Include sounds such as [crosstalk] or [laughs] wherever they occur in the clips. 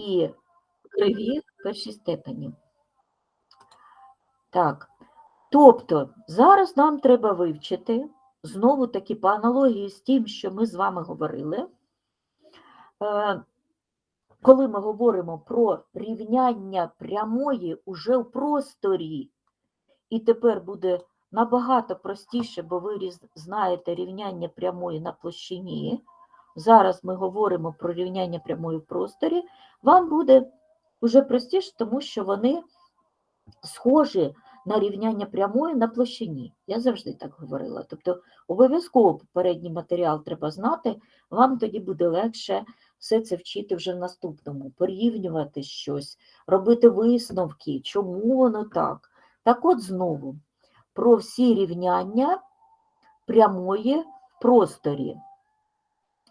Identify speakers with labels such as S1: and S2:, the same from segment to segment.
S1: і криві першій степені. Так, тобто зараз нам треба вивчити, знову таки по аналогії з тим, що ми з вами говорили, е, коли ми говоримо про рівняння прямої уже в просторі, і тепер буде набагато простіше, бо ви знаєте рівняння прямої на площині. Зараз ми говоримо про рівняння прямої в просторі. Вам буде вже простіше, тому що вони схожі на рівняння прямої на площині. Я завжди так говорила. Тобто обов'язково попередній матеріал треба знати, вам тоді буде легше все це вчити вже в наступному, порівнювати щось, робити висновки, чому воно так. Так от знову про всі рівняння прямої в просторі.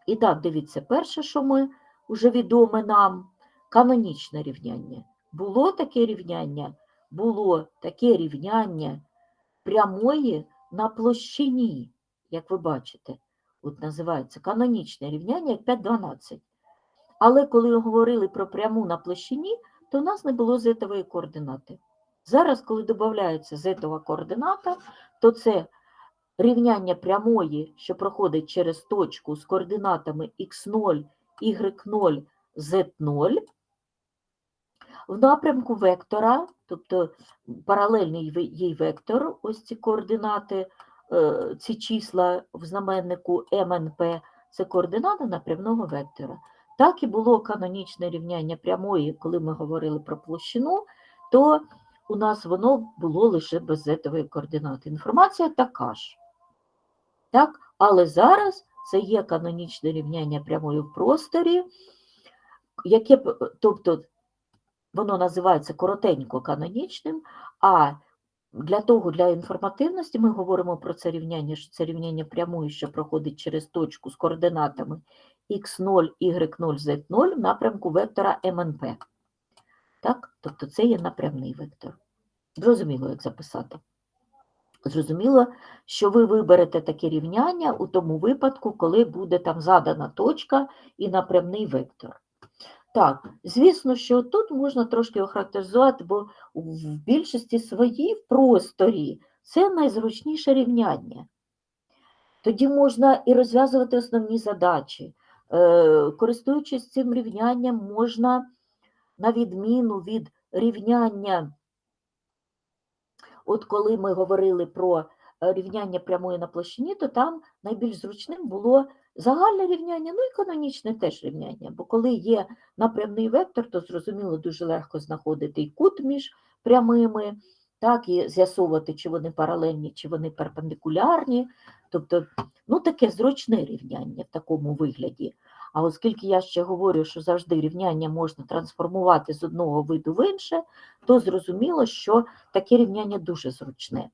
S1: І так, дивіться, перше, що ми вже відоме нам, канонічне рівняння. Було таке рівняння, було таке рівняння прямої на площині, як ви бачите. От називається канонічне рівняння як 5,12. Але коли говорили про пряму на площині, то в нас не було зетової координати. Зараз, коли додається зетова координата, то це рівняння прямої, що проходить через точку з координатами x0, y0, z0, в напрямку вектора, тобто паралельний їй вектор, ось ці координати, е, ці числа в знаменнику МНП, це координати напрямного вектора. Так і було канонічне рівняння прямої, коли ми говорили про площину, то у нас воно було лише без зетової координати. Інформація така ж. Так? Але зараз це є канонічне рівняння прямої в просторі, яке, тобто воно називається коротенько канонічним, а для того, для інформативності ми говоримо про це рівняння, що це рівняння прямої, що проходить через точку з координатами x0, y0, z0 в напрямку вектора МНП. Так? Тобто це є напрямний вектор. Зрозуміло, як записати. Зрозуміло, що ви виберете таке рівняння у тому випадку, коли буде там задана точка і напрямний вектор. Так, звісно, що тут можна трошки охарактеризувати, бо в більшості своїй в просторі це найзручніше рівняння. Тоді можна і розв'язувати основні задачі. Е, Користуючись цим рівнянням, можна, на відміну від рівняння, от коли ми говорили про е, рівняння прямої на площині, то там найбільш зручним було загальне рівняння, ну і канонічне теж рівняння. Бо коли є напрямний вектор, то зрозуміло дуже легко знаходити і кут між прямими, так, і з'ясовувати, чи вони паралельні, чи вони перпендикулярні. Тобто, ну таке зручне рівняння в такому вигляді. А оскільки я ще говорю, що завжди рівняння можна трансформувати з одного виду в інше, то зрозуміло, що таке рівняння дуже зручне.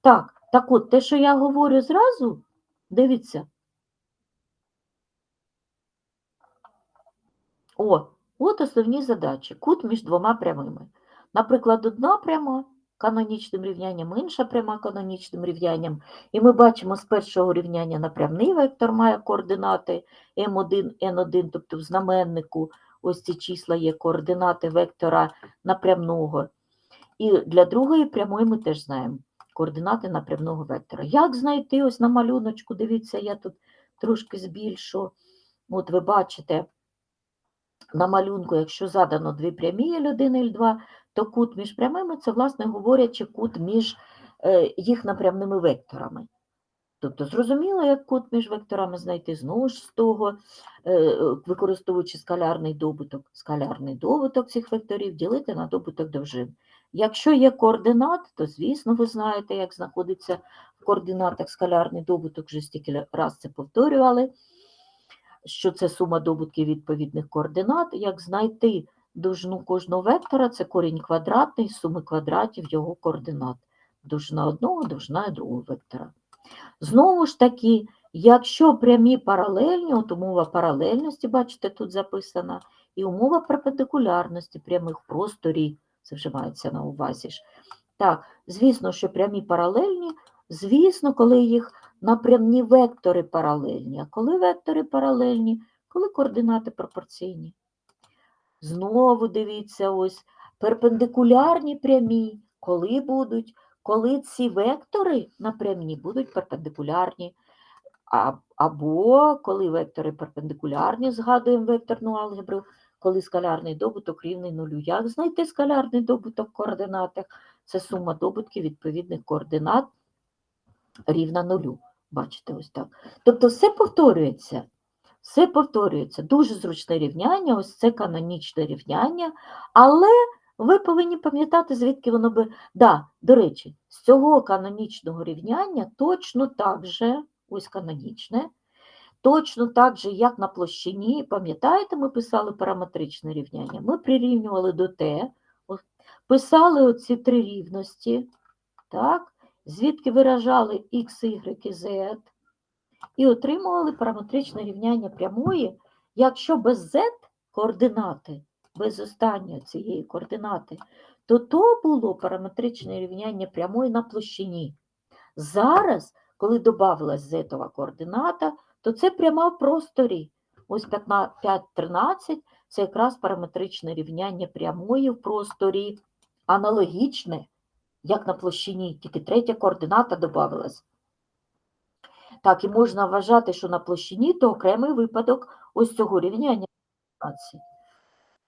S1: Так, так от, те, що я говорю зразу, дивіться. О, от основні задачі. Кут між двома прямими. Наприклад, одна пряма канонічним рівнянням, інша пряма канонічним рівнянням. І ми бачимо з першого рівняння напрямний вектор має координати М1, Н1, тобто в знаменнику ось ці числа є координати вектора напрямного. І для другої прямої ми теж знаємо координати напрямного вектора. Як знайти ось на малюночку, дивіться, я тут трошки збільшу. От ви бачите, на малюнку, якщо задано дві прямі L1 і L2, то кут між прямими це, власне говорячи, кут між е, їх напрямними векторами. Тобто, зрозуміло, як кут між векторами знайти знову ж з того, е, використовуючи скалярний добуток, скалярний добуток цих векторів ділити на добуток довжин. Якщо є координат, то, звісно, ви знаєте, як знаходиться в координатах скалярний добуток, вже стільки раз це повторювали, що це сума добутків відповідних координат. Як знайти довжину кожного вектора, це корінь квадратний суми квадратів його координат. Довжина одного, довжина другого вектора. Знову ж таки, якщо прямі паралельні, от умова паралельності, бачите, тут записана, і умова перпендикулярності прямих в просторі, це вже мається на увазі ж. Так, звісно, що прямі паралельні, звісно, коли їх напрямні вектори паралельні. А коли вектори паралельні, коли координати пропорційні. Знову дивіться, ось перпендикулярні прямі, коли будуть, коли ці вектори на прямі будуть перпендикулярні. Або коли вектори перпендикулярні, згадуємо векторну алгебру, коли скалярний добуток рівний нулю. Як знайти скалярний добуток в координатах? Це сума добутків відповідних координат рівна нулю. Бачите, ось так. Тобто все повторюється. Все повторюється. Дуже зручне рівняння, ось це канонічне рівняння, але ви повинні пам'ятати, звідки воно би. Да, до речі, з цього канонічного рівняння точно так же, ось канонічне, точно так же, як на площині, пам'ятаєте, ми писали параметричне рівняння, ми прирівнювали до Т, писали оці три рівності, так, звідки виражали x, y і z, і отримували параметричне рівняння прямої, якщо без z координати, без останньої цієї координати, то то було параметричне рівняння прямої на площині. Зараз, коли додавалась зетова координата, то це пряма в просторі. Ось 5,13 це якраз параметричне рівняння прямої в просторі, аналогічне, як на площині, тільки третя координата додавалась. Так, і можна вважати, що на площині то окремий випадок ось цього рівняння. 15.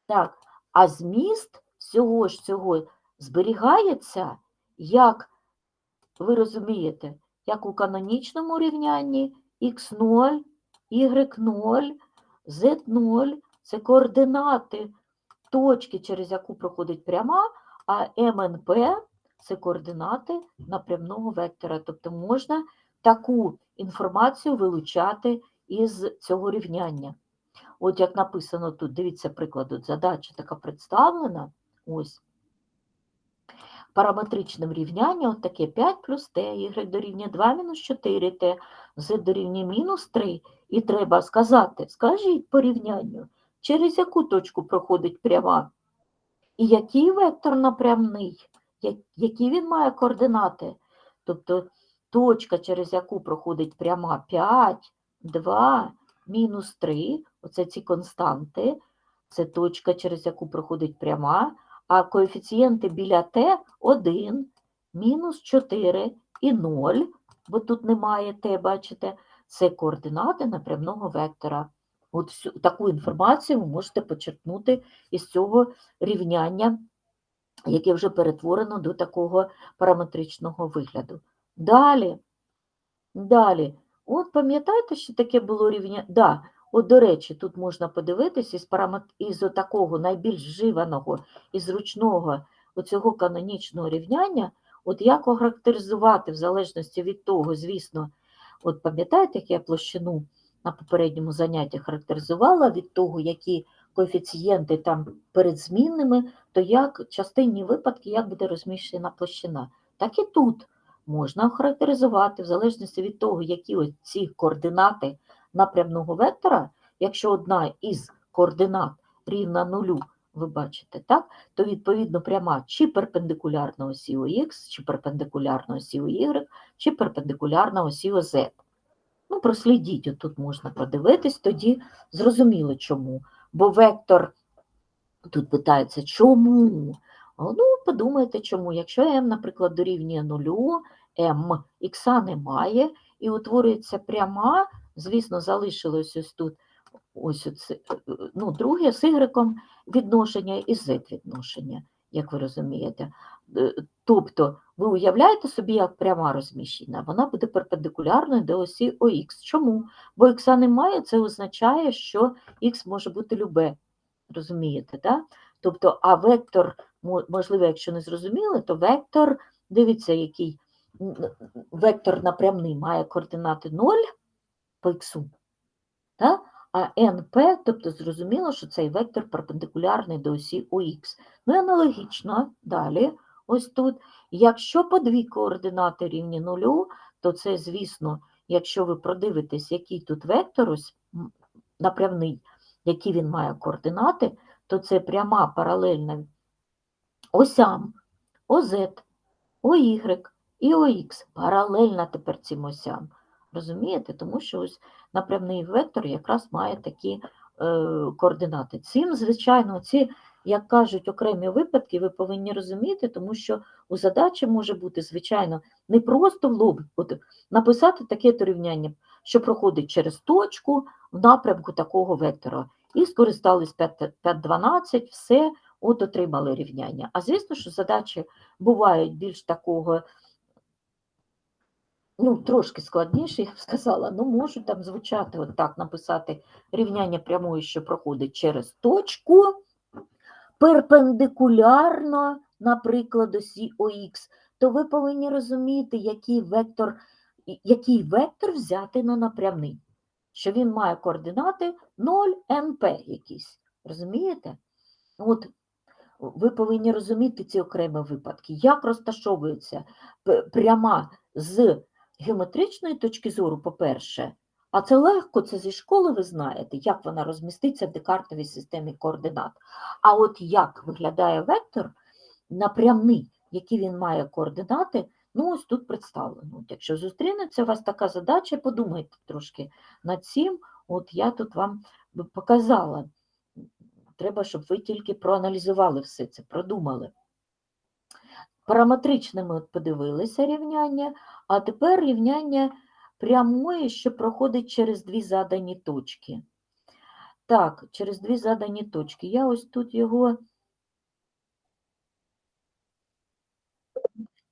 S1: Так, а зміст всього ж цього зберігається, як ви розумієте, як у канонічному рівнянні х0, y0, z0 це координати точки, через яку проходить пряма, а МНП це координати напрямного вектора. Тобто можна таку інформацію вилучати із цього рівняння. От як написано тут, дивіться приклад, от задача така представлена, ось. Параметричним рівнянням от таке 5 плюс t, y дорівнює 2 мінус 4t, z дорівнює мінус 3. І треба сказати, скажіть по рівнянню, через яку точку проходить пряма, і який вектор напрямний, які він має координати. Тобто точка, через яку проходить пряма 5, 2, мінус 3, оце ці константи, це точка, через яку проходить пряма, а коефіцієнти біля t 1, мінус 4 і 0, бо тут немає t, бачите, це координати напрямного вектора. От всю, таку інформацію ви можете почерпнути із цього рівняння, яке вже перетворено до такого параметричного вигляду. Далі, далі. От пам'ятаєте, що таке було рівня? Да, от, до речі, тут можна подивитися із, парамет... із такого найбільш вживаного і зручного оцього канонічного рівняння, от як охарактеризувати в залежності від того, звісно, от пам'ятаєте, як я площину на попередньому занятті характеризувала від того, які коефіцієнти там перед змінними, то як частинні випадки, як буде розміщена площина. Так і тут можна охарактеризувати в залежності від того, які ось ці координати напрямного вектора, якщо одна із координат рівна нулю, ви бачите, так, то відповідно пряма чи перпендикулярна осі ОХ, чи перпендикулярна осі Y, чи перпендикулярна осі ОЗ. Ну, прослідіть, отут можна подивитись, тоді зрозуміло чому. Бо вектор, тут питається, чому? Ну, подумайте, чому. Якщо m, наприклад, дорівнює нулю, m, х немає, і утворюється пряма, звісно, залишилось ось тут ось оце, е, е, ну, друге з y відношення і z відношення, як ви розумієте. Е, Тобто, ви уявляєте собі, як пряма розміщена, вона буде перпендикулярною до осі ОХ. Чому? Бо х немає, це означає, що х може бути любе. Розумієте, так? Тобто, а вектор, можливо, якщо не зрозуміли, то вектор, дивіться, який м, вектор напрямний має координати 0 по х, та? а np, тобто зрозуміло, що цей вектор перпендикулярний до осі ОХ. Ну і аналогічно далі, ось тут, якщо по дві координати рівні нулю, то це, звісно, якщо ви продивитесь, який тут вектор ось напрямний, які він має координати, то це пряма паралельна осям ОЗ, ОY і ОХ, паралельна тепер цим осям. Розумієте? Тому що ось напрямний вектор якраз має такі е, координати. Цим, звичайно, ці, як кажуть, окремі випадки ви повинні розуміти, тому що у задачі може бути, звичайно, не просто в лоб от, написати таке то рівняння, що проходить через точку в напрямку такого вектора. І скористались 5.12, все, от отримали рівняння. А звісно, що задачі бувають більш такого, ну, трошки складніше, я б сказала, ну, можуть там звучати от так, написати рівняння прямої, що проходить через точку, перпендикулярно, наприклад, осі ОХ, то ви повинні розуміти, який вектор, який вектор взяти на напрямний, що він має координати 0 НП якісь. Розумієте? От ви повинні розуміти ці окремі випадки, як розташовується пряма з геометричної точки зору, по-перше, а це легко, це зі школи ви знаєте, як вона розміститься в декартовій системі координат. А от як виглядає вектор напрямний, які він має координати, ну ось тут представлено. От якщо зустрінеться у вас така задача, подумайте трошки над цим. От я тут вам показала. Треба, щоб ви тільки проаналізували все це, продумали. Параметричними подивилися рівняння, а тепер рівняння прямої, що проходить через дві задані точки. Так, через дві задані точки. Я ось тут його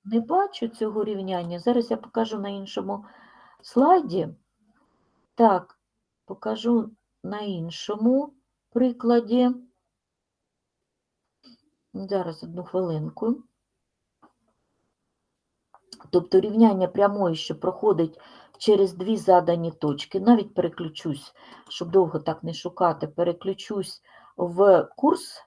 S1: не бачу цього рівняння. Зараз я покажу на іншому слайді. Так, покажу на іншому прикладі. Зараз одну хвилинку. Тобто рівняння прямої, що проходить через дві задані точки, навіть переключусь, щоб довго так не шукати, переключусь в курс,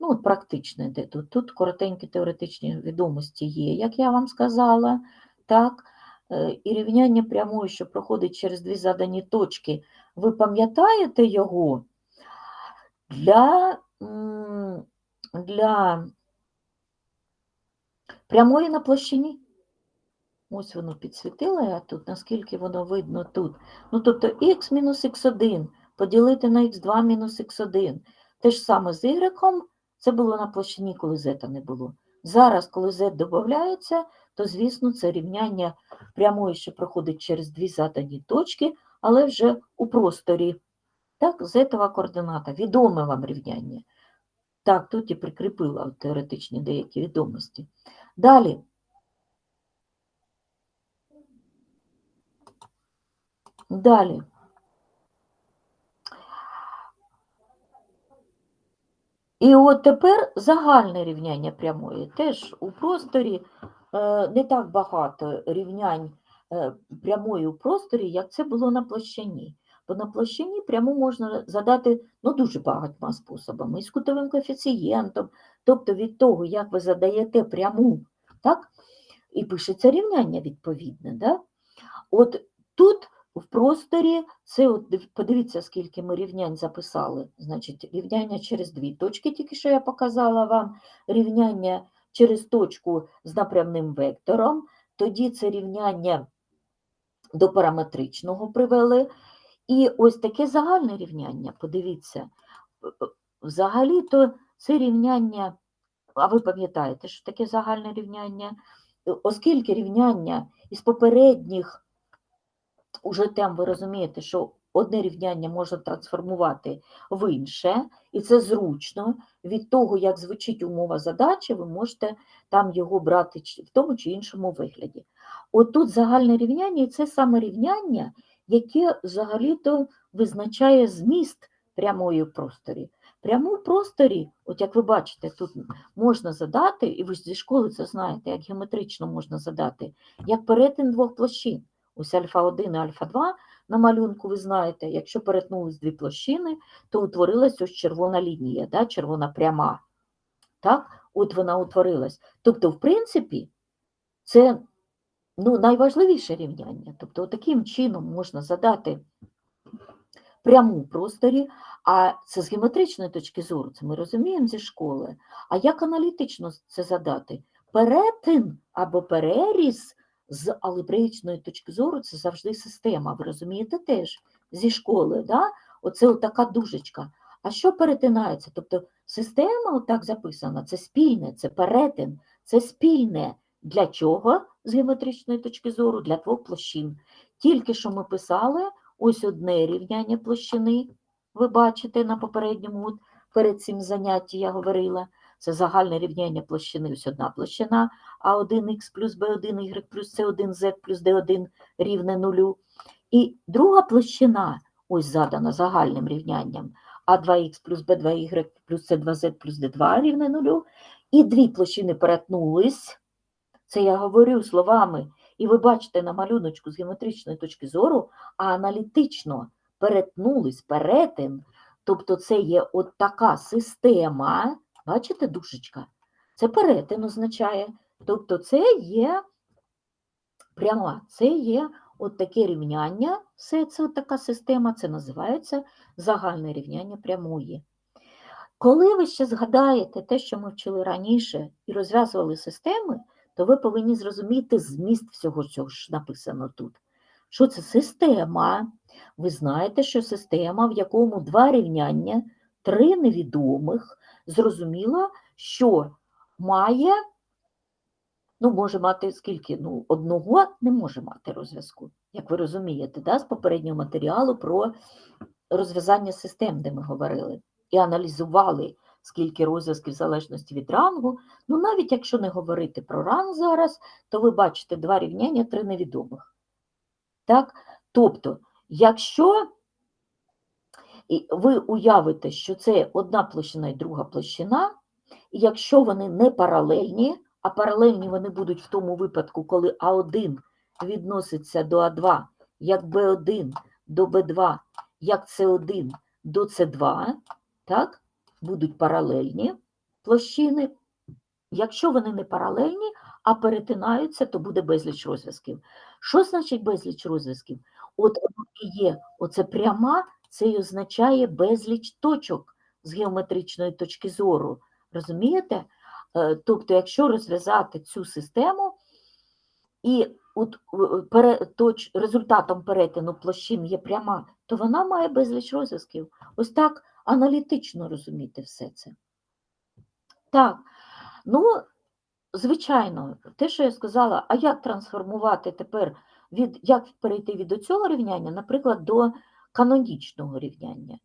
S1: ну, практичний, де тут, тут коротенькі теоретичні відомості є, як я вам сказала, так, е, і рівняння прямої, що проходить через дві задані точки, ви пам'ятаєте його? Для, для прямої на площині? Ось воно підсвітило я тут, наскільки воно видно тут. Ну, тобто х мінус х1 поділити на х2 мінус х1. Те ж саме з y, це було на площині, коли z не було. Зараз, коли z додається, то, звісно, це рівняння прямої, що проходить через дві задані точки, але вже у просторі. Так, зетова координата, відоме вам рівняння. Так, тут і прикріпила теоретичні деякі відомості. Далі. Далі. І от тепер загальне рівняння прямої. Теж у просторі е, не так багато рівнянь е, прямої у просторі, як це було на площині. Бо на площині пряму можна задати ну, дуже багатьма способами, і з кутовим коефіцієнтом, тобто від того, як ви задаєте пряму, так, і пишеться рівняння відповідне. Да? От тут в просторі, це от, подивіться, скільки ми рівнянь записали. Значить, рівняння через дві точки, тільки що я показала вам, рівняння через точку з напрямним вектором, тоді це рівняння до параметричного привели. І ось таке загальне рівняння, подивіться, взагалі-то це рівняння, а ви пам'ятаєте, що таке загальне рівняння, оскільки рівняння із попередніх уже тем ви розумієте, що одне рівняння можна трансформувати в інше, і це зручно. Від того, як звучить умова задачі, ви можете там його брати в тому чи іншому вигляді. От тут загальне рівняння, і це саме рівняння, яке взагалі-то визначає зміст прямої в просторі. Пряму в просторі, от як ви бачите, тут можна задати, і ви ж зі школи це знаєте, як геометрично можна задати, як перетин двох площин. Ось альфа-1 і альфа-2 на малюнку, ви знаєте, якщо перетнулись дві площини, то утворилась ось червона лінія, да, червона пряма. Так, от вона утворилась. Тобто, в принципі, це ну, найважливіше рівняння. Тобто, таким чином можна задати пряму просторі, а це з геометричної точки зору, це ми розуміємо зі школи. А як аналітично це задати? Перетин або переріз з алгебраїчної точки зору це завжди система. Ви розумієте теж зі школи. Да? оце отака дужечка. А що перетинається? Тобто система отак записана, це спільне, це перетин, це спільне. Для чого з геометричної точки зору? Для двох площин. Тільки що ми писали ось одне рівняння площини, ви бачите на попередньому, от перед цим занятті я говорила, це загальне рівняння площини, ось одна площина, А1х плюс Б1, Y плюс С1, Z плюс D1 рівне нулю. І друга площина, ось задана загальним рівнянням, А2х плюс Б2Y плюс С2Z плюс D2 рівне нулю. І дві площини перетнулись, це я говорю словами, і ви бачите на малюночку з геометричної точки зору, а аналітично перетнулись, перетин, тобто це є от така система, бачите, душечка? Це перетин означає. Тобто це є пряма, це є от таке рівняння, все це така система, це називається загальне рівняння прямої. Коли ви ще згадаєте те, що ми вчили раніше, і розв'язували системи, то ви повинні зрозуміти зміст всього цього що написано тут. Що це система? Ви знаєте, що система, в якому два рівняння, три невідомих, зрозуміло, що має, ну, може мати скільки? Ну, одного не може мати розв'язку, як ви розумієте, да, з попереднього матеріалу про розв'язання систем, де ми говорили, і аналізували, скільки розв'язків в залежності від рангу. Ну, навіть якщо не говорити про ранг зараз, то ви бачите два рівняння, три невідомих. Так? Тобто, якщо і ви уявите, що це одна площина і друга площина, і якщо вони не паралельні, а паралельні вони будуть в тому випадку, коли А1 відноситься до А2, як Б1 до Б2, як С1 до С2, так, будуть паралельні площини. Якщо вони не паралельні, а перетинаються, то буде безліч розв'язків. Що значить безліч розв'язків? От є оце пряма, це і означає безліч точок з геометричної точки зору. Розумієте? Е, Тобто, якщо розв'язати цю систему, і от е, результатом перетину площин є пряма, то вона має безліч розв'язків. Ось так аналітично розуміти все це. Так, ну, звичайно, те, що я сказала, а як трансформувати тепер від як перейти від цього рівняння, наприклад, до канонічного рівняння?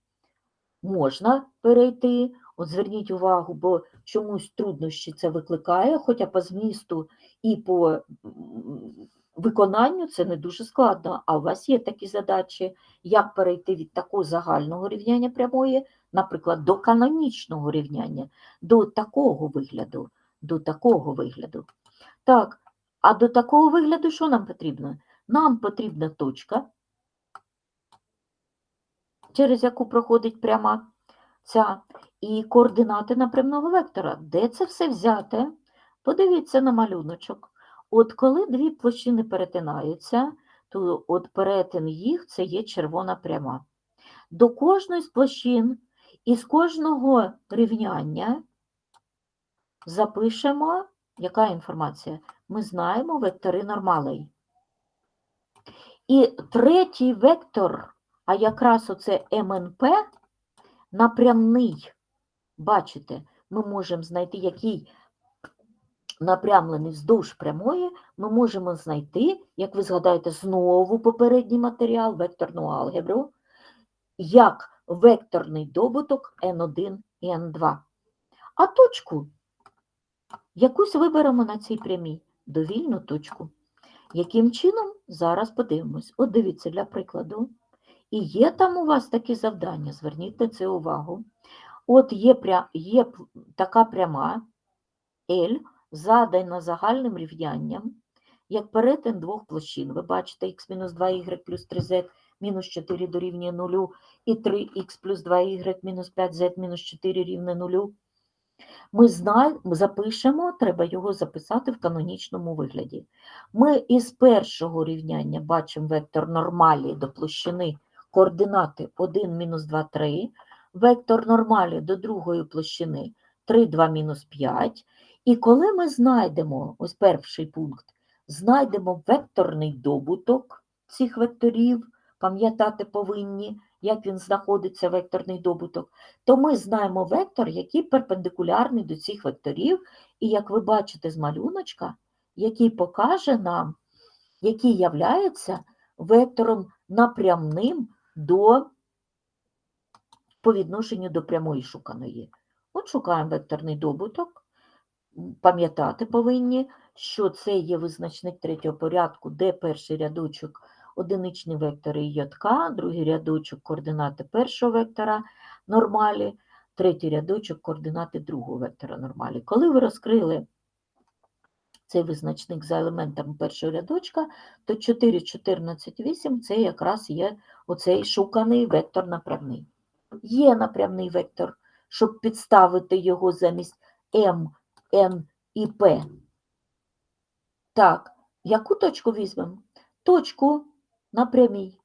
S1: Можна перейти, от зверніть увагу, бо чомусь труднощі це викликає, хоча по змісту і по виконанню це не дуже складно. А у вас є такі задачі, як перейти від такого загального рівняння прямої, наприклад, до канонічного рівняння, до такого вигляду, до такого вигляду. Так, а до такого вигляду що нам потрібно? Нам потрібна точка, через яку проходить пряма ця, і координати напрямного вектора. Де це все взяте? Подивіться на малюночок. От коли дві площини перетинаються, то от перетин їх це є червона пряма. До кожної з площин і з кожного рівняння запишемо, яка інформація? Ми знаємо вектори нормалей. І третій вектор, а якраз оце МНП, напрямний. Бачите, ми можемо знайти, який напрямлений вздовж прямої, ми можемо знайти, як ви згадаєте, знову попередній матеріал, векторну алгебру, як векторний добуток n1 і n2. А точку якусь виберемо на цій прямій, довільну точку. Яким чином? Зараз подивимось. От дивіться, для прикладу. І є там у вас такі завдання, зверніть на це увагу. От є, пря... є така пряма L, задана загальним рівнянням, як перетин двох площин. Ви бачите х-2y плюс 3z мінус 4 дорівнює 0, і 3х плюс 2y мінус 5z мінус 4 рівне 0. Ми знаємо, запишемо, треба його записати в канонічному вигляді. Ми із першого рівняння бачимо вектор нормалі до площини координати 1, мінус 2, 3, вектор нормалі до другої площини 3, 2, мінус 5. І коли ми знайдемо, ось перший пункт, знайдемо векторний добуток цих векторів, пам'ятати повинні, як він знаходиться, векторний добуток, то ми знаємо вектор, який перпендикулярний до цих векторів, і як ви бачите з малюночка, який покаже нам, який являється вектором напрямним до по відношенню до прямої шуканої. От шукаємо векторний добуток. Пам'ятати повинні, що це є визначник третього порядку, де перший рядочок одиничні вектори ЙК, другий рядочок координати першого вектора нормалі, третій рядочок координати другого вектора нормалі. Коли ви розкрили цей визначник за елементами першого рядочка, то 4, 14, 8 це якраз є оцей шуканий вектор напрямний. Є напрямний вектор, щоб підставити його замість М, Н і П. Так, яку точку візьмемо? Точку на прямій.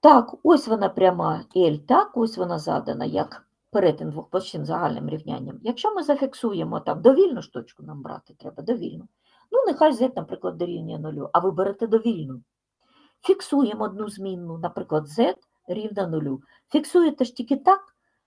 S1: Так, ось вона пряма L, так, ось вона задана, як перетин двох площин загальним рівнянням. Якщо ми зафіксуємо там довільну ж точку нам брати треба, довільну. Ну, нехай z, наприклад, дорівнює нулю, а ви берете довільну. Фіксуємо одну змінну, наприклад, z рівна нулю. Фіксуєте ж тільки так,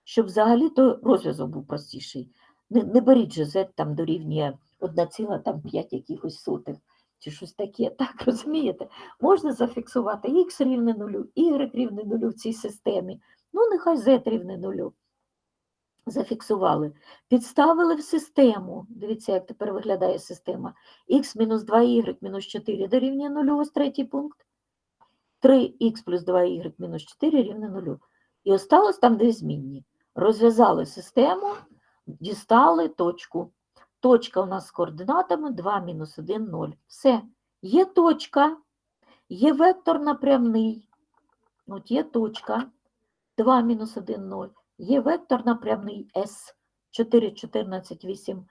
S1: щоб взагалі то розв'язок був простіший. Не, не беріть же z там дорівнює 1,5 якихось сотих чи щось таке. [laughs] Так, розумієте? Можна зафіксувати x рівне нулю, y рівне нулю в цій системі. Ну, нехай z рівне нулю. Зафіксували. Підставили в систему. Дивіться, як тепер виглядає система. х мінус 2y мінус 4 дорівнює нулю, ось третій пункт. 3х плюс 2y мінус 4 рівне нулю. І осталось там дві змінні. Розв'язали систему, дістали точку. Точка у нас з координатами 2 мінус 1, 0. Все. Є точка, є вектор напрямний. От є точка 2 мінус 1, 0. Є вектор напрямний S 4, 14, 8.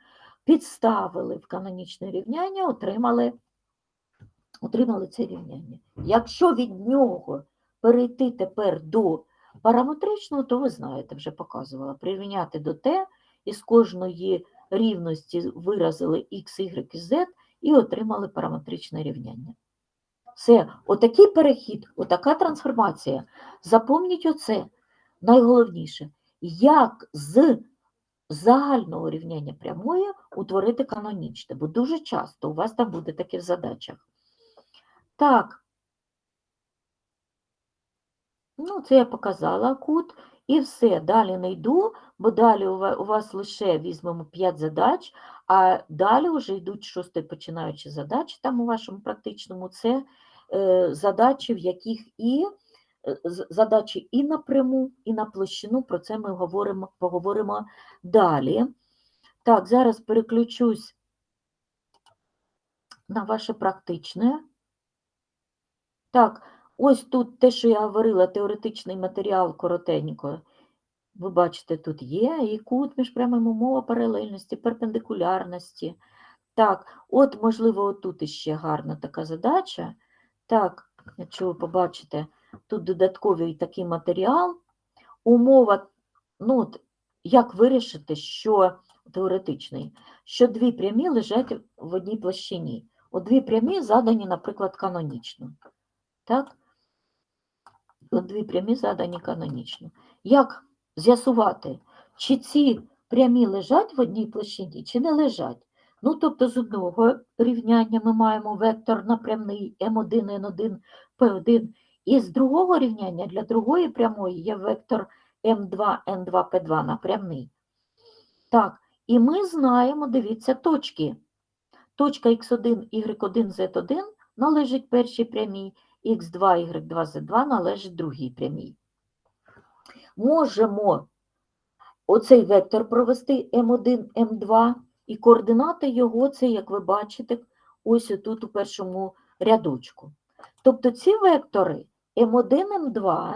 S1: Підставили в канонічне рівняння, отримали, отримали це рівняння. Якщо від нього перейти тепер до параметричного, то ви знаєте, вже показувала, прирівняти до Т і з кожної рівності виразили x, y і z і отримали параметричне рівняння. Все, отакий перехід, отака трансформація. Запомніть оце найголовніше, як з загального рівняння прямої утворити канонічне, бо дуже часто у вас там буде таке в задачах. Так, ну, це я показала кут. І все, далі не йду, бо далі у вас лише візьмемо 5 задач, а далі вже йдуть шости починаючі задачі там у вашому практичному. Це е, задачі, в яких і задачі і напряму, і на площину. Про це ми говоримо, поговоримо далі. Так, зараз переключусь на ваше практичне. Так, ось тут те, що я говорила, теоретичний матеріал коротенько. Ви бачите, тут є і кут між прямими умова паралельності, перпендикулярності. Так, от, можливо, отут іще гарна така задача. Так, якщо ви побачите, тут додатковий такий матеріал. Умова, ну, от, як вирішити, що теоретичний, що дві прямі лежать в одній площині. От дві прямі задані, наприклад, канонічно. Так? От дві прямі задані канонічно. Як з'ясувати, чи ці прямі лежать в одній площині, чи не лежать? Ну, тобто, з одного рівняння ми маємо вектор напрямний М1, Н1, П1, і з другого рівняння для другої прямої є вектор М2, Н2, П2 напрямний. Так, і ми знаємо, дивіться, точки. Точка Х1, Y1, Z1 належить першій прямій, Х2, Y2, Z2 належить другій прямій. Можемо оцей вектор провести М1, М2, і координати його, це, як ви бачите, ось тут у першому рядочку. Тобто ці вектори М1, М2,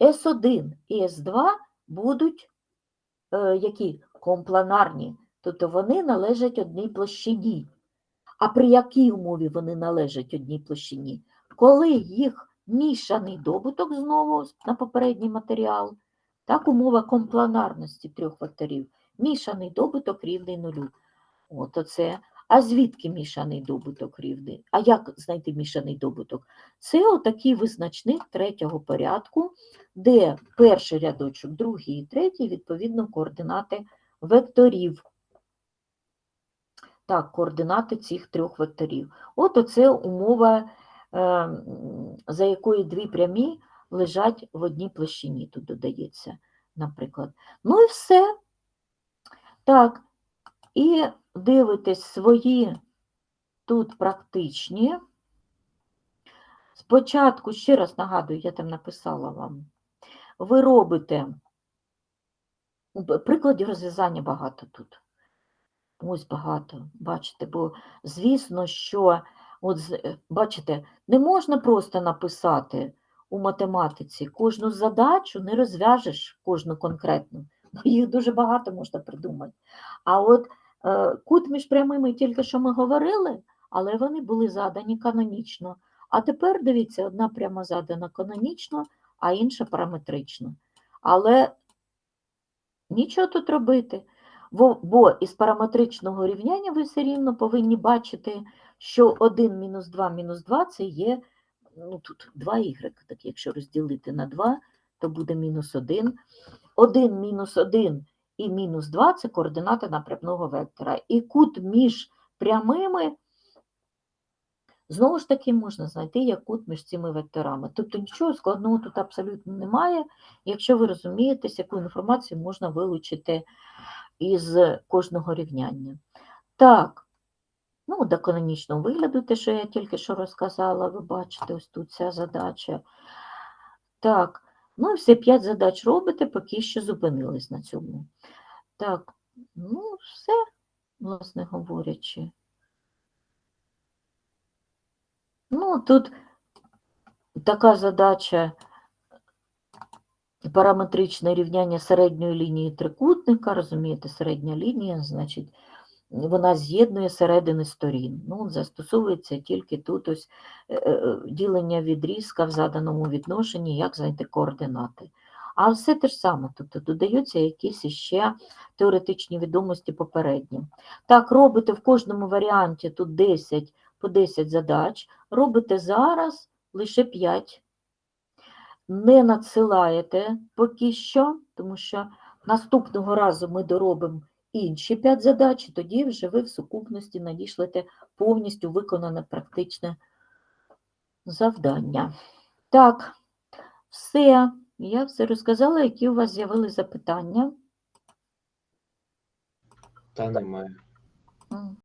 S1: С1 і С2 будуть е, які? Компланарні, тобто вони належать одній площині. А при якій умові вони належать одній площині? Коли їх мішаний добуток знову на попередній матеріал, так умова компланарності трьох векторів, мішаний добуток рівний нулю. От оце. А звідки мішаний добуток рівний? А як знайти мішаний добуток? Це отакий визначник третього порядку, де перший рядочок, другий і третій, відповідно, координати векторів. Так, координати цих трьох векторів. От оце умова, е, за якою дві прямі лежать в одній площині, тут додається, наприклад. Ну і все. Так, і дивитесь свої тут практичні. Спочатку, ще раз нагадую, я там написала вам, ви робите прикладів розв'язання багато тут. Ось багато, бачите, бо звісно, що от бачите, не можна просто написати у математиці кожну задачу, не розв'яжеш кожну конкретну. Їх дуже багато можна придумати. А от кут між прямими тільки що ми говорили, але вони були задані канонічно. А тепер дивіться, одна пряма задана канонічно, а інша параметрично. Але нічого тут робити. Бо, бо із параметричного рівняння ви все рівно повинні бачити, що 1 мінус 2 мінус 2 це є, ну тут 2y, так якщо розділити на 2, то буде мінус 1. 1 мінус 1 і мінус 2 це координати напрямного вектора. І кут між прямими, знову ж таки, можна знайти як кут між цими векторами. Тобто нічого складного тут абсолютно немає, якщо ви розумієтесь, яку інформацію можна вилучити із кожного рівняння. Так, ну, до канонічного вигляду, те, що я тільки що розказала, ви бачите, ось тут ця задача. Так, ну все, п'ять задач робите, поки що зупинились на цьому. Так, ну, все, власне говорячи. Ну, тут така задача параметричне рівняння середньої лінії трикутника, розумієте, середня лінія, значить, вона з'єднує середини сторін. Ну, застосовується тільки тут ось е, е, ділення відрізка в заданому відношенні, як знайти координати. А все те ж саме, тобто додаються якісь іще теоретичні відомості попередні. Так, робите в кожному варіанті тут 10 по 10 задач, робите зараз лише 5 не надсилаєте поки що, тому що наступного разу ми доробимо інші 5 задач, і тоді вже ви в сукупності надішлете повністю виконане практичне завдання. Так, все. Я все розказала, які у вас з'явилися запитання.
S2: Та немає.